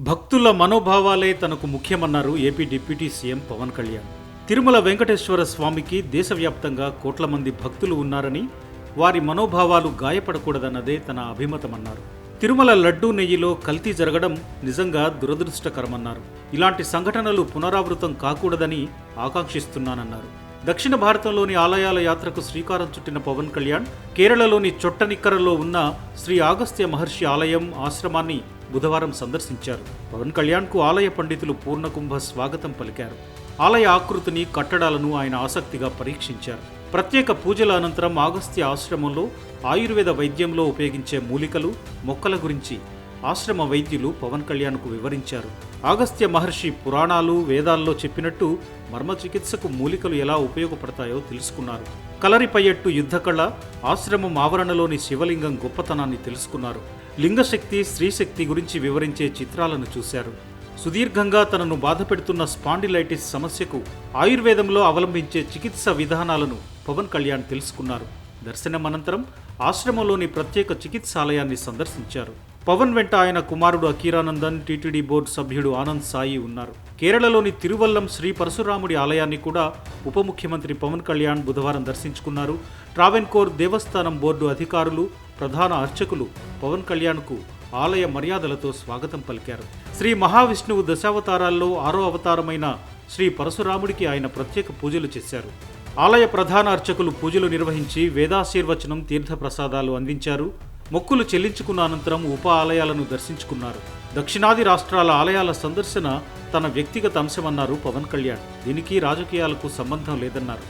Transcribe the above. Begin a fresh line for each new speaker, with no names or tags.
భక్తుల మనోభావాలే తనకు ముఖ్యమన్నారు AP deputy CM Pawan Kalyan. Tirumala Venkateswara స్వామికి దేశవ్యాప్తంగా కోట్ల మంది భక్తులు ఉన్నారని వారి మనోభావాలు గాయపడకూడదన్నదే తన అభిమతమన్నారు. తిరుమల లడ్డూ నెయ్యిలో కల్తీ జరగడం నిజంగా దురదృష్టకరమన్నారు. ఇలాంటి సంఘటనలు పునరావృతం కాకూడదని ఆకాంక్షిస్తున్నానన్నారు. దక్షిణ భారతంలోని ఆలయాల యాత్రకు శ్రీకారం చుట్టిన పవన్ కళ్యాణ్ కేరళలోని చొట్టనిక్కరలో ఉన్న శ్రీ ఆగస్త్య మహర్షి ఆలయం ఆశ్రమాన్ని బుధవారం సందర్శించారు. పవన్ కళ్యాణ్కు ఆలయ పండితులు పూర్ణకుంభ స్వాగతం పలికారు. ఆలయ ఆకృతిని కట్టడాలను ఆయన ఆసక్తిగా పరీక్షించారు. ప్రత్యేక పూజల అనంతరం ఆగస్త్య ఆశ్రమంలో ఆయుర్వేద వైద్యంలో ఉపయోగించే మూలికలు మొక్కల గురించి ఆశ్రమ వైద్యులు పవన్ కళ్యాణ్కు వివరించారు. ఆగస్త్య మహర్షి పురాణాలు వేదాల్లో చెప్పినట్టు మర్మ చికిత్సకు మూలికలు ఎలా ఉపయోగపడతాయో తెలుసుకున్నారు. కలరిపయ్యట్టు యుద్ధకళ ఆశ్రమం ఆవరణలోని శివలింగం గొప్పతనాన్ని తెలుసుకున్నారు. లింగశక్తి స్త్రీశక్తి గురించి వివరించే చిత్రాలను చూశారు. సుదీర్ఘంగా తనను బాధపెడుతున్న స్పాండిలైటిస్ సమస్యకు ఆయుర్వేదంలో అవలంబించే చికిత్స విధానాలను పవన్ కళ్యాణ్ తెలుసుకున్నారు. దర్శనం అనంతరం ఆశ్రమంలోని ప్రత్యేక చికిత్సాలయాన్ని సందర్శించారు. పవన్ వెంట ఆయన కుమారుడు అకీరానందన్ టీటీడీ బోర్డు సభ్యుడు ఆనంద్ సాయి ఉన్నారు. కేరళలోని తిరువల్లం శ్రీ పరశురాముడి ఆలయాన్ని కూడా ఉప ముఖ్యమంత్రి పవన్ కళ్యాణ్ బుధవారం దర్శించుకున్నారు. ట్రావెన్కోర్ దేవస్థానం బోర్డు అధికారులు ప్రధాన అర్చకులు పవన్ కళ్యాణ్కు ఆలయ మర్యాదలతో స్వాగతం పలికారు. శ్రీ మహావిష్ణువు దశావతారాల్లో ఆరో అవతారమైన శ్రీ పరశురాముడికి ఆయన ప్రత్యేక పూజలు చేశారు. ఆలయ ప్రధాన అర్చకులు పూజలు నిర్వహించి వేదాశీర్వచనం తీర్థప్రసాదాలు అందించారు. మొక్కులు చెల్లించుకున్న అనంతరం ఉప ఆలయాలను దర్శించుకున్నారు. దక్షిణాది రాష్ట్రాల ఆలయాల సందర్శన తన వ్యక్తిగత అంశమన్నారు పవన్ కళ్యాణ్. దీనికి రాజకీయాలకు సంబంధం లేదన్నారు.